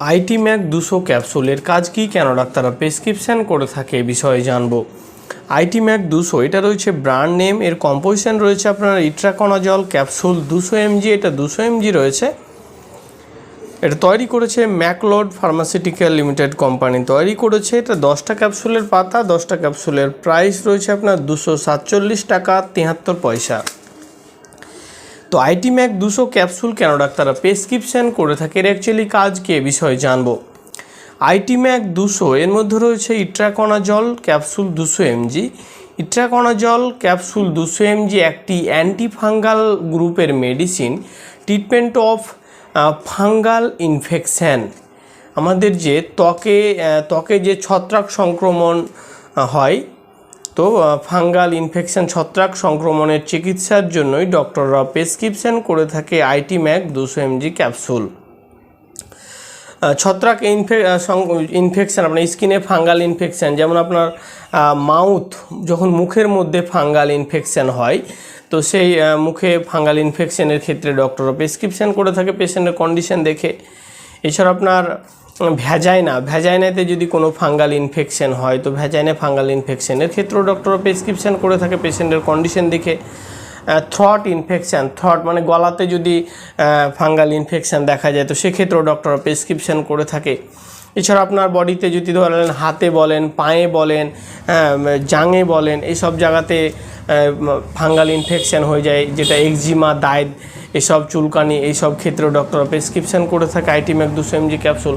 IT Mac দুশো ক্যাপসুলের কাজ কি কেন ডাক্তাররা প্রেসক্রিপশান করে থাকে এ বিষয়ে জানব। আইটি ম্যাক দুশো, এটা রয়েছে ব্র্যান্ড নেম, এর কম্পোজিশন রয়েছে আপনার ইট্রাকোনাজল ক্যাপসুল দুশো এমজি, এটা দুশো এমজি রয়েছে। এটা তৈরি করেছে ম্যাকলোড ফার্মাসিউটিক্যাল লিমিটেড কোম্পানি, তৈরি করেছে এটা দশটা ক্যাপসুলের পাতা, দশটা ক্যাপসুলের প্রাইস রয়েছে আপনার দুশো সাতচল্লিশ টাকা তিয়াত্তর পয়সা। তো আইটি ম্যাক দুশো ক্যাপসুল কেন ডাক্তাররা প্রেসক্রিপশান করে থাকে এর অ্যাকচুয়ালি কাজ কি এ বিষয়ে জানব। আইটি ম্যাক দুশো, এর মধ্যে রয়েছে ইট্রাকোনাজল ক্যাপসুল দুশো এমজি। ইট্রাকোনাজল ক্যাপসুল দুশো এমজি একটি অ্যান্টিফাঙ্গাল গ্রুপের medicine treatment of fungal infection. আমাদের যে ত্বকে ত্বকে যে ছত্রাক সংক্রমণ হয় তো ফাঙ্গাল ইনফেকশন ছত্রাক সংক্রমণের চিকিৎসার জন্যই ডক্টররা প্রেসক্রিপশন করে থাকে আইটি ম্যাক দুশো এমজি ক্যাপসুল। ছত্রাক ইনফে ইনফেকশান, আপনার স্কিনে ফাঙ্গাল ইনফেকশান, যেমন আপনার মাউথ, যখন মুখের মধ্যে ফাঙ্গাল ইনফেকশান হয়, তো সেই মুখে ফাঙ্গাল ইনফেকশানের ক্ষেত্রে ডক্টররা প্রেসক্রিপশন করে থাকে, পেশেন্টের কন্ডিশন দেখে। এছাড়া আপনার ভ্যাজাইনা ভ্যাজাইনাতে যদি কোনো ফাঙ্গাল ইনফেকশন হয়, তো ভ্যাজাইনা ফাঙ্গাল ইনফেকশনের ক্ষেত্রেও ডক্টররা প্রেসক্রিপশান করে থাকে পেশেন্টের কন্ডিশন দেখে। থ্রট ইনফেকশান থ্রট মানে গলাতে যদি ফাঙ্গাল ইনফেকশান দেখা যায়, তো সেক্ষেত্রেও ডক্টররা প্রেসক্রিপশান করে থাকে। এছাড়া আপনার বডিতে যদি ধরেন হাতে বলেন পায়ে বলেন হ্যাঁ, জাঙে বলেন এইসব জায়গাতে ফাঙ্গাল ইনফেকশান হয়ে যায় যেটা এক্সিমা দায়েদ এসব চুলকানি এইসব ক্ষেত্রেও ডক্টররা প্রেসক্রিপশন করে থাকে আইটিম্যাক দুশো এমজি ক্যাপসুল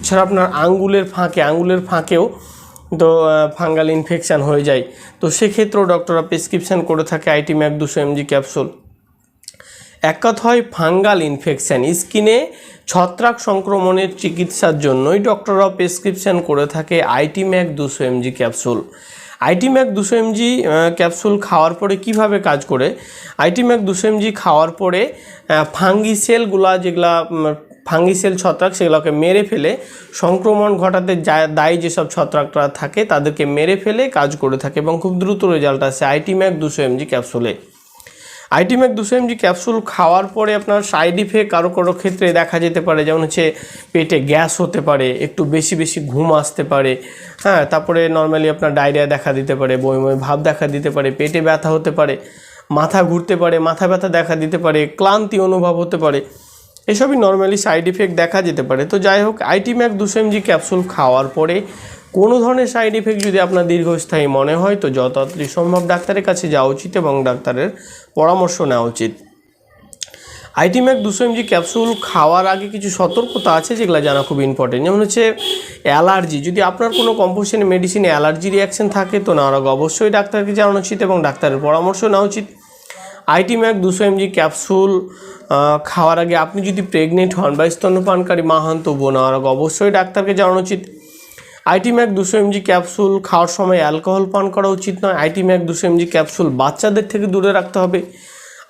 এছাড়া আপনার আঙ্গুলের ফাঁকে আঙ্গুলের ফাঁকেও তো ফাঙ্গাল ইনফেকশান হয়ে যায়। তো সেক্ষেত্রেও ডক্টররা প্রেসক্রিপশন করে থাকে আইটি ম্যাক দুশো এমজি ক্যাপসুল এক কথা হয় ফাঙ্গাল ইনফেকশান। স্কিনে ছত্রাক সংক্রমণের চিকিৎসার জন্যই ডক্টররা প্রেসক্রিপশন করে থাকে আইটি ম্যাক দুশো এমজি ক্যাপসুল। আইটি ম্যাক দুশো এমজি ক্যাপসুল খাওয়ার পরে কীভাবে কাজ করে? আইটি ম্যাক দুশো এমজি খাওয়ার পরে ফাঙ্গি সেলগুলা যেগুলা ফাঙ্গিসেল ছত্রাক সেগুলোকে মেরে ফেলে, সংক্রমণ ঘটাতে যা- দায়ী যেসব ছত্রাকটা থাকে তাদেরকে মেরে ফেলে কাজ করে থাকে এবং খুব দ্রুত রেজাল্ট আসে আইটি ম্যাক দুশো এমজি ক্যাপসুলে। আইটিম্যাক দুশো এমজি ক্যাপসুল খাওয়ার পরে আপনার সাইড ইফেক্ট কারও কারও ক্ষেত্রে দেখা যেতে পারে, যেমন হচ্ছে পেটে গ্যাস হতে পারে, একটু বেশি বেশি ঘুম আসতে পারে হ্যাঁ তারপরে নর্মালি আপনার ডায়রিয়া দেখা দিতে পারে বই বই ভাব দেখা দিতে পারে, পেটে ব্যথা হতে পারে, মাথা ঘুরতে পারে, মাথা ব্যথা দেখা দিতে পারে, ক্লান্তি অনুভব হতে পারে, এসবই নর্মালি সাইড ইফেক্ট দেখা যেতে পারে। তো যাই হোক আইটিম্যাক দুশো এমজি ক্যাপসুল খাওয়ার পরে কোনো ধরনের সাইড ইফেক্ট যদি আপনার দীর্ঘস্থায়ী মনে হয়, তো যত সম্ভব ডাক্তারের কাছে যাওয়া উচিত এবং ডাক্তারের পরামর্শ নেওয়া উচিত। আইটিম্যাক দুশো এমজি ক্যাপসুল খাওয়ার আগে কিছু সতর্কতা আছে যেগুলো জানা খুব ইম্পর্টেন্ট যেমন হচ্ছে অ্যালার্জি। যদি আপনার কোনো কম্পোজিশনে মেডিসিনে অ্যালার্জি রিয়াকশন থাকে, তো নেওয়ার আগে অবশ্যই ডাক্তারকে জানানো উচিত এবং ডাক্তারের পরামর্শ নেওয়া উচিত। আইটিম্যাক দুশো এমজি ক্যাপসুল খাওয়ার আগে আপনি যদি প্রেগনেন্ট হন বা স্তন্যপানকারী মা হন, তবুও অবশ্যই ডাক্তারকে জানানো উচিত। আইটিম্যাক দুশো এমজি ক্যাপসুল খাওয়ার সময় অ্যালকোহল পান করা উচিত নয়। আইটিম্যাক দুশো এমজি ক্যাপসুল বাচ্চাদের থেকে দূরে রাখতে হবে।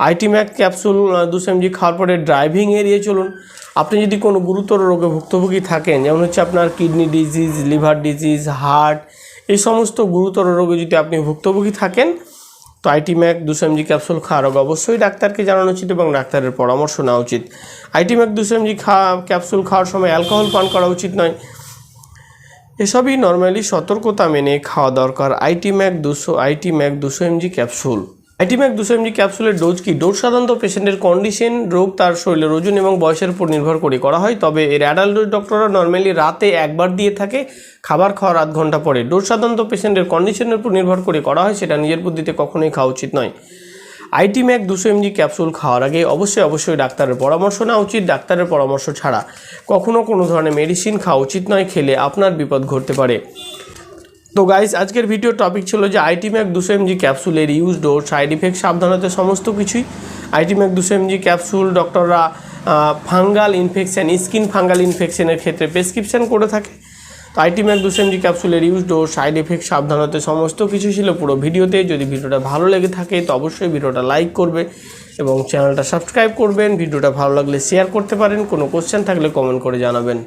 আইটিম্যাক ক্যাপসুল দুশো এমজি খাওয়ার পরে ড্রাইভিং এড়িয়ে চলুন। আপনি যদি কোনো গুরুতর রোগে ভুক্তভোগী থাকেন, যেমন হচ্ছে আপনার kidney disease, liver disease, heart, এই সমস্ত গুরুতর রোগে যদি আপনি ভুক্তভোগী থাকেন, তো আইটিম্যাক দুশো এমজি ক্যাপসুল খাওয়ার আগে অবশ্যই ডাক্তারকে জানানো উচিত এবং ডাক্তারের পরামর্শ নেওয়া উচিত। আইটিম্যাক দুশো এমজি খাওয়া ক্যাপসুল খাওয়ার সময় অ্যালকোহল পান করা উচিত নয়। এসবই নর্মালি সতর্কতা মেনে খাওয়া দরকার। আইটি ম্যাক দুশো আইটি ম্যাক দুশো এমজি ক্যাপসুল আইটি ম্যাক দুশো এমজি ক্যাপসুলের ডোজ কি? ডোজ সাধারণত পেশেন্টের কন্ডিশন রোগ, তার শরীরের ওজন এবং বয়সের উপর নির্ভর করে করা হয়। তবে এর অ্যাডাল্ট ডোজ ডক্টররা নর্মালি রাতে একবার দিয়ে থাকে, খাবার খাওয়ার আধ ঘণ্টা পরে। ডোজ সাধারণত পেশেন্টের কন্ডিশনের উপর নির্ভর করে করা হয়, সেটা নিজের বুদ্ধিতে কখনোই খাওয়া উচিত নয়। আইটি ম্যাক দুশো এমজি ক্যাপসুল খাওয়ার আগে অবশ্যই অবশ্যই ডাক্তারের পরামর্শ নেওয়া উচিত, ডাক্তারের পরামর্শ ছাড়া। কখনো কোনো ধরনের মেডিসিন খাওয়া উচিত নয়, খেলে আপনার বিপদ ঘটতে পারে। তো গাইস আজকের ভিডিও টপিক ছিল যে আইটি ম্যাক দুশো এমজি ক্যাপসুলের ইউজ ডোজ সাইড ইফেক্ট সাবধানতা সমস্ত কিছুই। আইটি ম্যাক দুশো এমজি ক্যাপসুল ডক্টররা ফাঙ্গাল ইনফেকশান স্কিন ফাঙ্গাল ইনফেকশানের ক্ষেত্রে প্রেসক্রিপশন করে থাকে। আইটি ম্যাক দুশো এমজি ক্যাপসুলের ইউজ ডোজ সাইড এফেক্ট সাবধানতে, সমস্ত কিছু ছিল পুরো ভিডিওতে। যদি ভিডিওটা ভালো লেগে থাকে, তো অবশ্যই ভিডিওটা লাইক করবে এবং চ্যানেলটা সাবস্ক্রাইব করবেন। ভিডিওটা ভালো লাগলে শেয়ার করতে পারেন। কোনো কোশ্চেন থাকলে কমেন্ট করে জানাবেন।